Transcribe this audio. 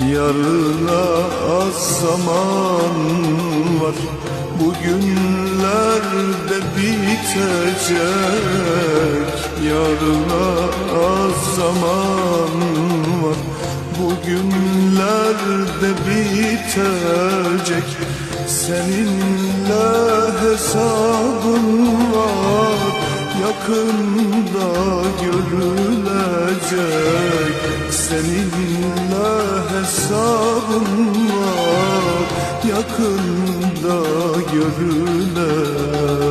Yarına az zaman var. Bugünlerde bitecek. Yarına az zaman var. Bugünlerde bitecek. Seninle hesabın var. Yakında görülecek. Seninle hesabım var. Yakında görülecek